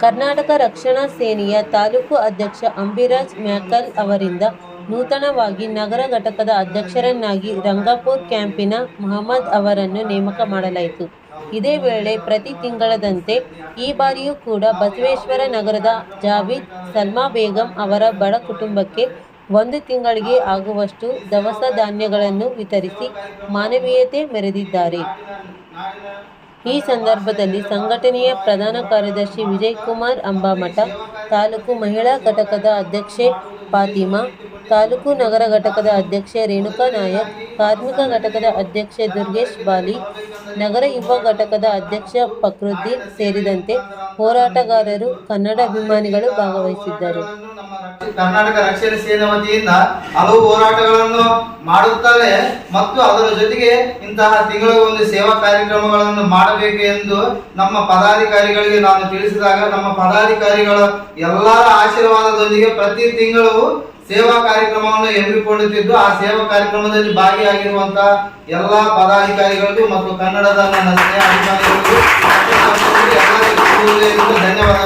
ಕರ್ನಾಟಕ ರಕ್ಷಣಾ ಸೇನೆಯ ತಾಲೂಕು ಅಧ್ಯಕ್ಷ ಅಂಬಿರಾಜ್ ಮ್ಯಾಕಲ್ ಅವರಿಂದ ನೂತನವಾಗಿ ನಗರ ಘಟಕದ ಅಧ್ಯಕ್ಷರನ್ನಾಗಿ ರಂಗಾಪುರ್ ಕ್ಯಾಂಪಿನ ಮಹಮ್ಮದ್ ಅವರನ್ನು ನೇಮಕ ಮಾಡಲಾಯಿತು. ಇದೇ ವೇಳೆ ಪ್ರತಿ ತಿಂಗಳದಂತೆ ಈ ಬಾರಿಯೂ ಕೂಡ ಬಸವೇಶ್ವರ ನಗರದ ಜಾವೀದ್, ಸಲ್ಮಾ ಬೇಗಂ ಅವರ ಬಡ ಕುಟುಂಬಕ್ಕೆ ಒಂದು ತಿಂಗಳಿಗೆ ಆಗುವಷ್ಟು ದವಸ ಧಾನ್ಯಗಳನ್ನು ವಿತರಿಸಿ ಮಾನವೀಯತೆ ಮೆರೆದಿದ್ದಾರೆ. ಈ ಸಂದರ್ಭದಲ್ಲಿ ಸಂಘಟನೆಯ ಪ್ರಧಾನ ಕಾರ್ಯದರ್ಶಿ ವಿಜಯಕುಮಾರ್ ಅಂಬಾಮಠ, ತಾಲೂಕು ಮಹಿಳಾ ಘಟಕದ ಅಧ್ಯಕ್ಷೆ ಫಾತಿಮಾ, ತಾಲೂಕು ನಗರ ಘಟಕದ ಅಧ್ಯಕ್ಷೆ ರೇಣುಕಾ ನಾಯಕ್, ಕಾರ್ಮಿಕ ಘಟಕದ ಅಧ್ಯಕ್ಷೆ ದುರ್ಗೇಶ್ ಬಾಲಿ, ನಗರ ಯುವ ಘಟಕದ ಅಧ್ಯಕ್ಷ ಫಕ್ರುದ್ದೀನ್ ಸೇರಿದಂತೆ ಹೋರಾಟಗಾರರು, ಕನ್ನಡಾಭಿಮಾನಿಗಳು ಭಾಗವಹಿಸಿದ್ದರು. ಕರ್ನಾಟಕ ರಕ್ಷಣಾ ಸೇನೆ ವತಿಯಿಂದ ಹಲವು ಹೋರಾಟಗಳನ್ನು ಮಾಡುತ್ತಾರೆ ಮತ್ತು ಅದರ ಜೊತೆಗೆ ಇಂತಹ ತಿಂಗಳ ಒಂದು ಸೇವಾ ಕಾರ್ಯಕ್ರಮಗಳನ್ನು ಮಾಡಬೇಕು ಎಂದು ನಮ್ಮ ಪದಾಧಿಕಾರಿಗಳಿಗೆ ನಾನು ತಿಳಿಸಿದಾಗ ನಮ್ಮ ಪದಾಧಿಕಾರಿಗಳ ಎಲ್ಲರ ಆಶೀರ್ವಾದದೊಂದಿಗೆ ಪ್ರತಿ ತಿಂಗಳು ಸೇವಾ ಕಾರ್ಯಕ್ರಮವನ್ನು ಹಮ್ಮಿಕೊಳ್ಳುತ್ತಿದ್ದು ಆ ಸೇವಾ ಕಾರ್ಯಕ್ರಮದಲ್ಲಿ ಭಾಗಿಯಾಗಿರುವಂತಹ ಎಲ್ಲಾ ಪದಾಧಿಕಾರಿಗಳಿಗೂ ಮತ್ತು ಕನ್ನಡದ ನನ್ನ ಅಭಿಮಾನಿಗಳಿಗೂ